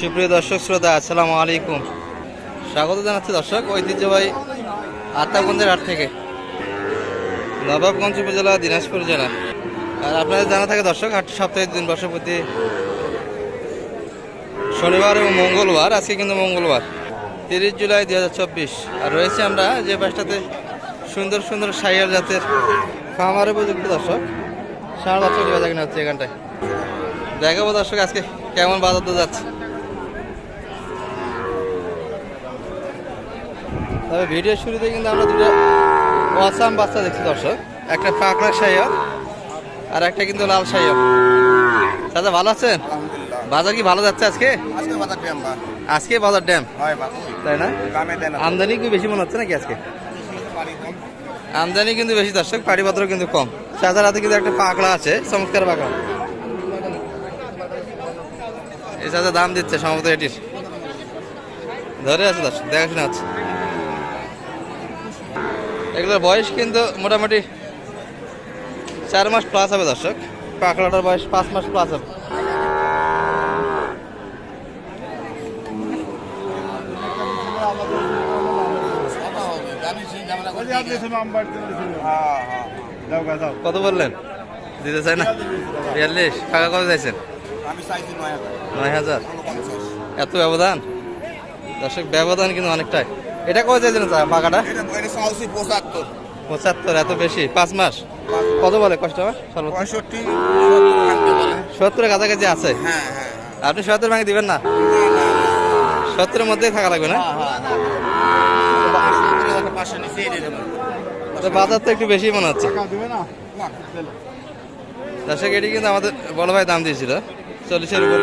সুপ্রিয় দর্শক শ্রোতা, আসসালামু আলাইকুম। স্বাগত জানাচ্ছি দর্শক ঐতিহ্যবাহী আত্মাগঞ্জের হাট থেকে। নবাবগঞ্জ উপজেলা, দিনাজপুর জেলা। আর আপনাদের জানা থাকে দর্শক, হাট সপ্তাহে দিন বর্ষপতি শনিবার এবং মঙ্গলবার, আজকে কিন্তু মঙ্গলবার, তিরিশ জুলাই দু হাজার চব্বিশ। আর রয়েছে আমরা যে বাসটাতে সুন্দর সুন্দর সাইয়ার জাতের খামার উপযুক্ত দর্শক। সাড়ে বছর বেচা কিনা হচ্ছে এখানটায়। দেখাবো দর্শক আজকে কেমন বাজার তো যাচ্ছে। তবে ভিডিও শুরুতে কিন্তু আমরা দুটো অসাম বাচ্চা দেখছি দর্শক। একটা পাকড়া সাইয়ার আর একটা কিন্তু লাল সাইয়ার দাদা ভালো আছেন? বাজার কি ভালো যাচ্ছে আজকে? আজকে বাজার ড্যাম তাই না? আমদানি কি বেশি মনে হচ্ছে নাকি আজকে? আমদানি কিন্তু বেশি দর্শক। পাড়িপত্র কিন্তু কম। চাচার হাতে কিন্তু একটা পাকড়া আছে চমৎকার পাকড়া এই চাচা দাম দিচ্ছে সম্ভবত এটির। ধরে আছে দর্শক। দেখাশোনা আছে এগুলোর বয়স কিন্তু মোটামুটি চার মাস প্লাস হবে দর্শক। পাকড়াটার বয়স পাঁচ মাস প্লাস হবে। কত বললেন? দিতে চাই না? বিয়াল্লিশ। টাকা কত চাইছেন? নয় হাজার। এত ব্যবধান? দর্শক, ব্যবধান কিন্তু অনেকটাই। এটা কত চাইছেন পাকাটা? চাইছি পঁচাত্তর। পঁচাত্তর এত বেশি? পাঁচ মাস? কত বলে কষ্ট পঁয়ষট্টি সত্তর সত্তরের কাছাকাছি আছে? হ্যাঁ হ্যাঁ আপনি সত্তর ভাঙে দিবেন না? সত্তরের মধ্যেই থাকা লাগবে না? বাজার তো একটু বেশি মনে হচ্ছে। দর্শক এটি কিন্তু আমাদের বড় ভাই দাম দিয়েছিল। চল্লিশের উপর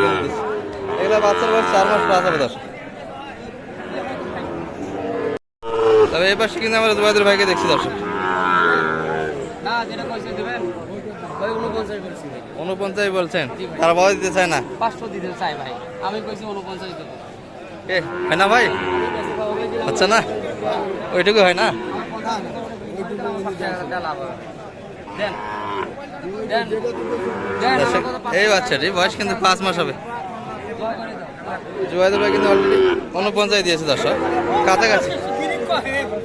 এগুলো বাচ্চার বয়স চার মাস পাঁচ হবে দর্শক। তবে এই পাশে কিন্তু আমরা জুবাইদুর ভাইকে দেখছি দর্শক। উনপঞ্চাশ বলছেন? তারা বড় দিতে চায় না? পাঁচশো দিতে চাই ভাই। আমি কইছি উনপঞ্চাশ দেবো। এ হয় না ভাই? আচ্ছা না ওইটুকু হয় না? এই বাচ্চাটি বয়স কিন্তু পাঁচ মাস হবে। জুবাইদুর ভাই কিন্তু অলরেডি উনপঞ্চাশ দিয়েছে দর্শক। কাছাকাছি।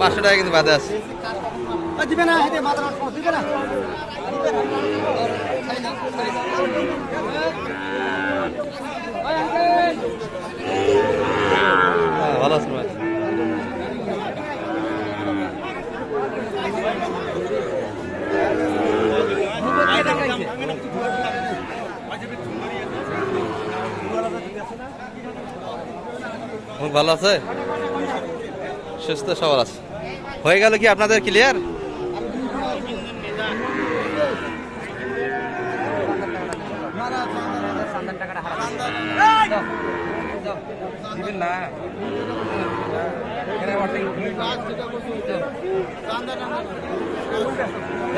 পাঁচশো টাকা কিন্তু বাদে আছে। হ্যাঁ, ভালো আছেন ভাই। ভালো আছে? সুস্থ সবল আছে। হয়ে গেল কি আপনাদের ক্লিয়ার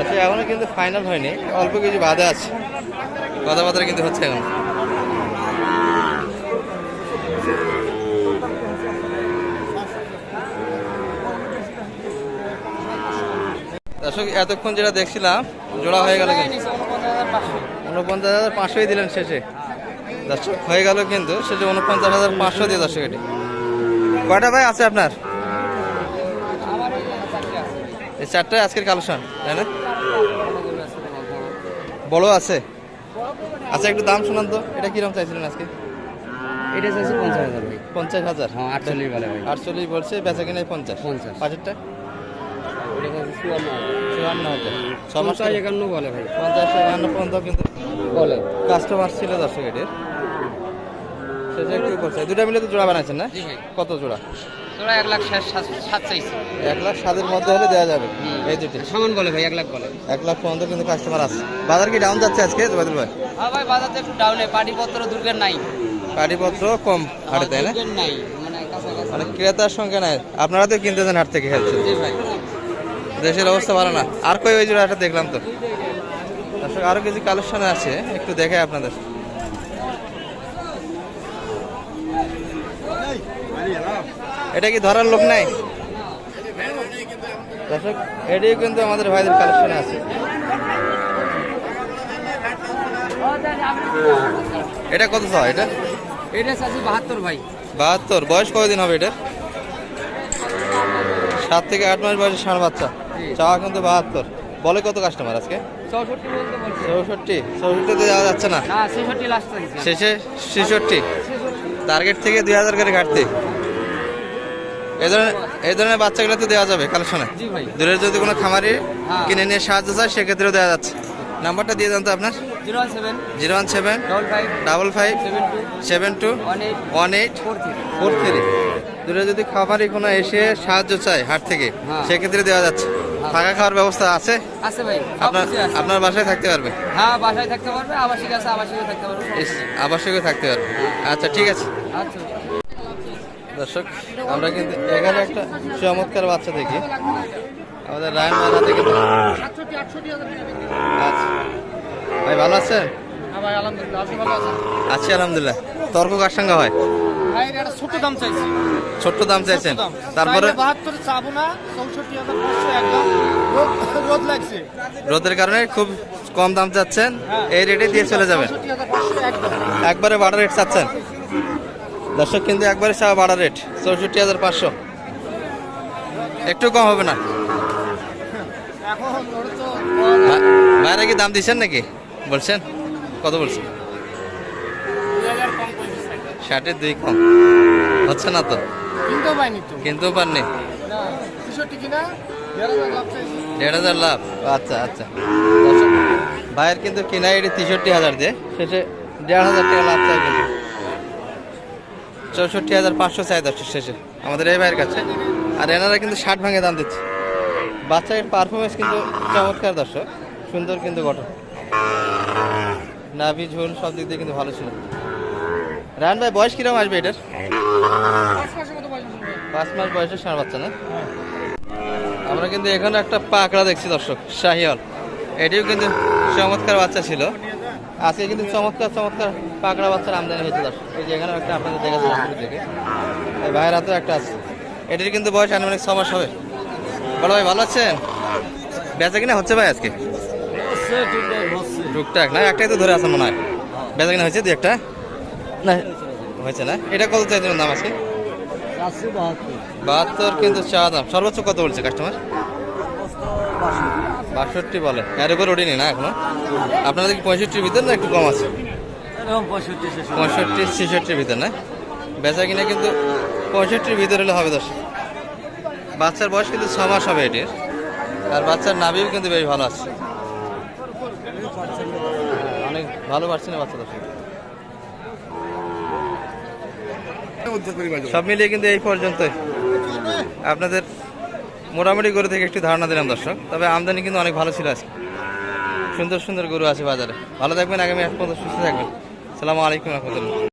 আচ্ছা এখনও কিন্তু ফাইনাল হয়নি, অল্প কিছু বাধা আছে। কথাবার্তা কিন্তু হচ্ছে এখন। দর্শক এতক্ষণ যেটা দেখছিলাম জোড়া হয়ে গেল কিন্তু। উনপঞ্চাশ হাজার পাঁচশোই দিলেন শেষে। দর্শক হয়ে গেল কিন্তু শেষে উনপঞ্চাশ হাজার পাঁচশো দিয়ে দর্শক এটি কয়টা ভাই আছে আপনার? এই চারটায় আজকের কালেকশন তাই না? বড় আছে। আচ্ছা একটু দাম শোনান তো এটা কীরকম চাইছিলেন আজকে? এটা চাইছি পঞ্চাশ হাজার ভাই। পঞ্চাশ হাজার। হ্যাঁ আটচল্লিশ বলে ভাই। আটচল্লিশ বলছে বেচা কিনে পঞ্চাশ। পঞ্চাশ। চাইছি চুয়ান্ন চুয়ান্ন হাজার পঞ্চাশ একান্ন বলে ভাই। পঞ্চাশ একান্ন পর্যন্ত কিন্তু বলে। কাস্টমার ছিল দর্শক এটির। সেটা একটু করছে? দুটা মিলে তো জোড়া বানাইছেন না? কত জোড়া? এক লাখ সাত চাইছি এক লাখ সাতের মধ্যে হলে দেওয়া যাবে। এই দুটি। সমান বলে ভাই এক লাখ বলে। এক লাখ পর্যন্ত কিন্তু কাস্টমার আছে। বাজার কি ডাউন যাচ্ছে আজকে জবাদুল ভাই? হ্যাঁ ভাই একটু ডাউনে পাটিপত্র দুর্গের নাই। কম হাটে তাই না? নাই। মানে মানে ক্রেতার সংখ্যা নাই। আপনারা তো কিনতেছেন হাট থেকে হেলছে। জি ভাই। দেশের অবস্থা ভালো না। আর কই ওই জোড়াটা দেখলাম তো। দর্শক আরও কিছু কালেকশন আছে একটু দেখে আপনাদের। এটা কি ধরার লোক নাই? দর্শক এটিও কিন্তু আমাদের ভাইদের কালেকশনে আছে। এটা কত চাও এটা? এটা বাহাত্তর ভাই। বাহাত্তর। বয়স কয়দিন হবে এটা সাত থেকে আট মাস বয়সের ষাঁড় বাচ্চা। চাওয়া কিন্তু বাহাত্তর। বলে কত কাস্টমার আজকে? চৌষট্টি চৌষট্টি। চৌষট্টিতে যাওয়া যাচ্ছে না? শেষে ছেষট্টি। টার্গেট থেকে দুই হাজার করে ঘাটতি। এই ধরনের এই ধরনের বাচ্চাগুলো তো দেওয়া যাবে কালেকশনে দূরের যদি কোনো খামারি হ্যাঁ। কিনে নিয়ে সাহায্য চায় সেক্ষেত্রেও দেওয়া যাচ্ছে। নাম্বারটা দিয়ে দেন তো আপনার। Zero one seven. Double five. Seven two. One eight. Four three. দূরে যদি খামারি কোনো এসে সাহায্য চায় হাট থেকে হ্যাঁ। সেক্ষেত্রে দেওয়া যাচ্ছে। থাকা খাওয়ার ব্যবস্থা আছে? আছে ভাই আপনার আপনার বাসায় থাকতে পারবে? হ্যাঁ বাসায় থাকতে পারবে আবাসিক আছে আবাসিকও থাকতে পারবে। আবাসিকও থাকতে পারবে। আচ্ছা ঠিক আছে। আচ্ছা। দর্শক আমরা কিন্তু এখানে একটা চমৎকার বাচ্চা দেখি। আমাদের মেলা থেকে আচ্ছা। ভাই ভালো আছেন? ভাই আলহামদুলিল্লাহ আপনি ভালো আছেন? আছি আলহামদুলিল্লাহ। তর্ক কার সঙ্গে হয়? ছোট দাম চাইছি। ছোট্ট দাম চাইছেন? তারপরে? বাহাত্তর চাবো না চৌষট্টি হাজার পাঁচশো একদম। রোদ- রোদ লাগছে। রোদের কারণে খুব কম দাম চাচ্ছেন। এই রেটে দিয়ে চলে যাবেন। একবারে বাড়া রেট চাচ্ছেন? দর্শক কিন্তু একবারে চা বাড়া রেট চৌষট্টি হাজার পাঁচশো। একটু কম হবে না? ভাইরা কি দাম দিচ্ছেন নাকি? বলছেন? কত বলছেন? ষাটের দুই কম। হচ্ছে না তো? কিনতে পাইনি তো। কিন্তু পাননি? না তেষট্টি কিনা? দেড় হাজার লাভ আচ্ছা আচ্ছা। ভাইয়ের কিন্তু কিনা এটি তেষট্টি হাজার দিয়ে শেষে দেড় হাজার টাকা লাভ চাই কিন্তু। চৌষট্টি হাজার পাঁচশো চাই দর্শক শেষে আমাদের এই ভাইয়ের কাছে। আর এনারা কিন্তু ষাট ভাঙে দাম দিচ্ছে। বাচ্চার পারফরমেন্স কিন্তু চমৎকার দর্শক সুন্দর কিন্তু গঠন। নাভি ঝুল সব দিক দিয়ে কিন্তু ভালো ছিল। রায়ন ভাই বয়স কীরকম আসবে এটার? পাঁচ মাস বয়সের ষাঁড় বাচ্চা না? আমরা কিন্তু এখানে একটা পাকড়া দেখছি দর্শক শাহিয়াল এটিও কিন্তু চমৎকার বাচ্চা ছিল। আজকে কিন্তু চমৎকার চমৎকার পাকড়া বাচ্চার আমদানি হয়েছে দর্শক। এই যে এখানে একটা আপনাদের দেখাচ্ছিলাম শুরু থেকে এই ভাইয়ের হাতেও একটা আছে। এটির কিন্তু বয়স আনুমানিক ছ মাস হবে। বড় ভাই ভালো আছেন? বেচা কিনা হচ্ছে ভাই আজকে? টুকটাক না? একটাই তো ধরে আছেন মনে হয়। বেচা কিনা হয়েছে দু একটা? না, হয়েছে না? এটা কত চাইছিলেন দাম আজকে? বাহাত্তর কিন্তু চা দাম। সর্বোচ্চ কত বলছে কাস্টমার বাষট্টি বলে। এর উপর ওঠেনি না এখনও? আপনাদের কি পঁয়ষট্টির ভিতর না একটু কম আছে? পঁয়ষট্টি, ছেষট্টির ভিতর না? বেচা কিনা কিন্তু পঁয়ষট্টির ভিতর হলে হবে দশ বাচ্চার বয়স কিন্তু ছ মাস হবে এটির। আর বাচ্চার নাভিও কিন্তু বেশ ভালো আছে। অনেক ভালো পারছে না বাচ্চা দশ সব মিলিয়ে কিন্তু এই পর্যন্ত আপনাদের মোটামুটি গরু থেকে একটু ধারণা দিলাম দর্শক, তবে আমদানি কিন্তু অনেক ভালো ছিল আজকে। সুন্দর সুন্দর গরু আছে বাজারে। ভালো থাকবেন, আগামী এক পর্যন্ত সুস্থ থাকবেন। সালামু আলাইকুম রহমতুল্লাহ।